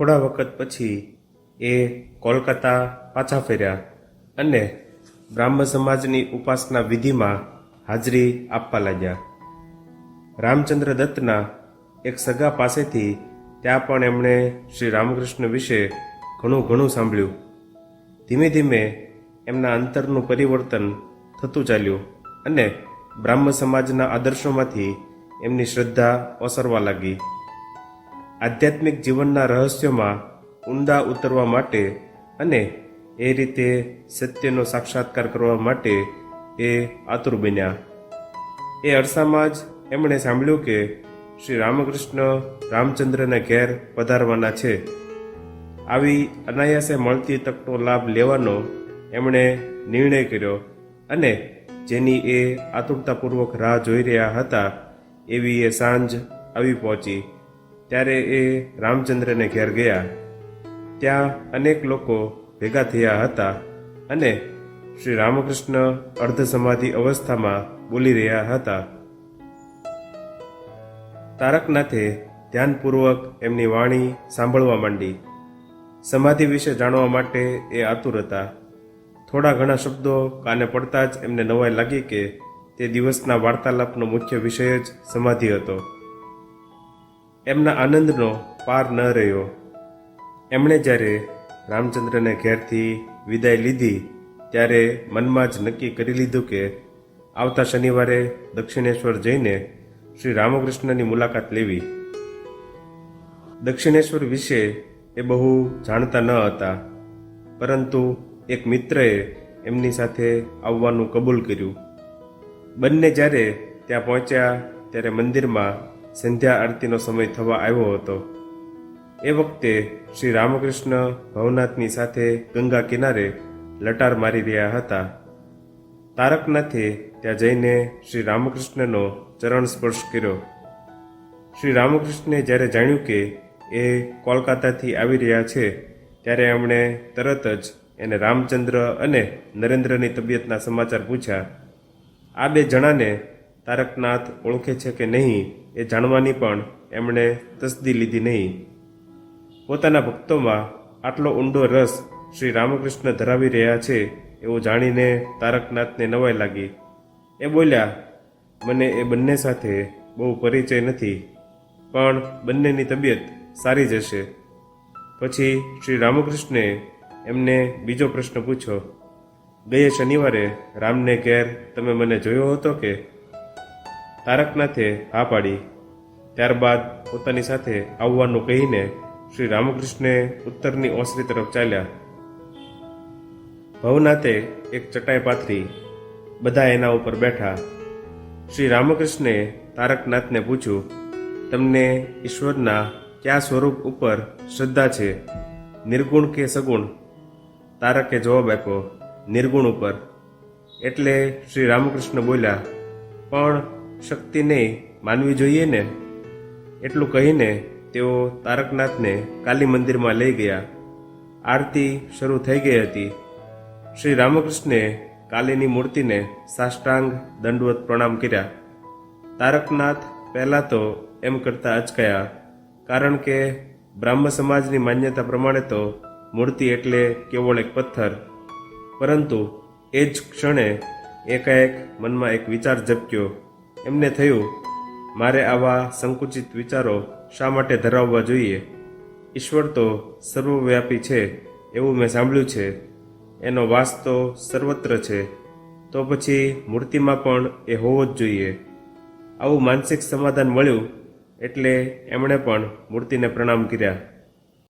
થોડા વખત પછી એ કોલકાતા પાછા ફર્યા અને બ્રાહ્મ સમાજની ઉપાસના વિધિમાં હાજરી આપવા લાગ્યા. રામચંદ્ર દત્તના એક સગા પાસેથી ત્યાં પણ એમણે શ્રી રામકૃષ્ણ વિશે ઘણું ઘણું સાંભળ્યું. ધીમે ધીમે એમના અંતરનું પરિવર્તન થતું ચાલ્યું અને બ્રાહ્મ સમાજના આદર્શોમાંથી એમની શ્રદ્ધા ઓસરવા લાગી. આધ્યાત્મિક જીવનના રહસ્યોમાં ઊંડા ઉતરવા માટે અને એ રીતે સત્યનો સાક્ષાત્કાર કરવા માટે એ આતુર બન્યા. એ અરસામાં જ એમણે સાંભળ્યું કે શ્રી રામકૃષ્ણ રામચંદ્રને ઘેર પધારવાના છે. આવી અનાયાસે મળતી તકનો લાભ લેવાનો એમણે નિર્ણય કર્યો અને જેની એ આતુરતાપૂર્વક રાહ જોઈ રહ્યા હતા એવી એ સાંજ આવી પહોંચી. ત્યારે એ રામચંદ્રને ઘેર ગયા. ત્યાં અનેક લોકો ભેગા થયા હતા અને શ્રી રામકૃષ્ણ અર્ધ સમાધિ અવસ્થામાં બોલી રહ્યા હતા. તારકનાથે ધ્યાનપૂર્વક એમની વાણી સાંભળવા માંડી. સમાધિ વિશે જાણવા માટે એ આતુર હતા. થોડા ઘણા શબ્દો કાને પડતા જ એમને નવાઈ લાગી કે તે દિવસના વાર્તાલાપનો મુખ્ય વિષય જ સમાધિ હતો. એમના આનંદનો પાર ન રહ્યો. એમણે જ્યારે રામચંદ્રને ઘેરથી વિદાય લીધી, ત્યારે મનમાં જ નક્કી કરી લીધું કે આવતા શનિવારે દક્ષિણેશ્વર જઈને શ્રી રામકૃષ્ણની મુલાકાત લેવી. દક્ષિણેશ્વર વિશે એ બહુ જાણતા ન હતા, પરંતુ એક મિત્રએ એમની સાથે આવવાનું કબૂલ કર્યું. બંને જ્યારે ત્યાં પહોંચ્યા, ત્યારે મંદિરમાં સંધ્યા આરતીનો સમય થવા આવ્યો હતો. એ વખતે શ્રી રામકૃષ્ણ ભવનાથની સાથે ગંગા કિનારે લટાર મારી રહ્યા હતા. તારકનાથે ત્યાં જઈને શ્રી રામકૃષ્ણનો ચરણ સ્પર્શ કર્યો. શ્રી રામકૃષ્ણે જ્યારે જાણ્યું કે એ કોલકાતાથી આવી રહ્યા છે, ત્યારે એમણે તરત જ એને રામચંદ્ર અને નરેન્દ્રની તબિયતના સમાચાર પૂછ્યા. આ બે જણાને તારકનાથ ઓળખે છે કે નહીં એ જાણવાની પણ એમણે તસદી લીધી નહીં. પોતાના ભક્તોમાં આટલો ઊંડો રસ શ્રી રામકૃષ્ણ ધરાવી રહ્યા છે એવું જાણીને તારકનાથને નવાઈ લાગી. એ બોલ્યા, મને એ બંને સાથે બહુ પરિચય નથી, પણ બંનેની તબિયત સારી જશે પછી શ્રી રામકૃષ્ણે એમને બીજો પ્રશ્ન પૂછ્યો, ગયે શનિવારે રામને ઘેર તમે મને જોયો હતો કે? તારકનાથે હા પાડી. ત્યારબાદ પોતાની સાથે આવવાનું કહીને શ્રી રામકૃષ્ણે ઉત્તરની ઓસરી તરફ ચાલ્યા. ભવનાથે એક ચટાઈ પાથરી, બધા એના ઉપર બેઠા. શ્રી રામકૃષ્ણે તારકનાથને પૂછ્યું, તમને ઈશ્વરના કયા સ્વરૂપ ઉપર શ્રદ્ધા છે? નિર્ગુણ કે સગુણ? તારકે જવાબ આપ્યો, નિર્ગુણ ઉપર. એટલે શ્રી રામકૃષ્ણ બોલ્યા, પણ શક્તિને માનવી જોઈએ ને? એટલું કહીને તેઓ તારકનાથને કાલી મંદિરમાં લઈ ગયા. આરતી શરૂ થઈ ગઈ હતી. શ્રી રામકૃષ્ણે કાલીની મૂર્તિને સાષ્ટાંગ દંડવત પ્રણામ કર્યા. તારકનાથ પહેલાં તો એમ કરતા અચકાયા, કારણ કે બ્રાહ્મ સમાજની માન્યતા પ્રમાણે તો મૂર્તિ એટલે કેવળ એક પથ્થર. પરંતુ એ જ ક્ષણે એકાએક મનમાં એક વિચાર ઝબક્યો એમને થયું, મારે આવા સંકુચિત વિચારો શા માટે ધરાવવા જોઈએ? ઈશ્વર તો સર્વવ્યાપી છે, એવું મેં સાંભળ્યું છે. એનો વાસ તો સર્વત્ર છે. તો પછી મૂર્તિમાં પણ એ હોવો જ જોઈએ. આવું માનસિક સમાધાન મળ્યું એટલે એમણે પણ મૂર્તિને પ્રણામ કર્યા.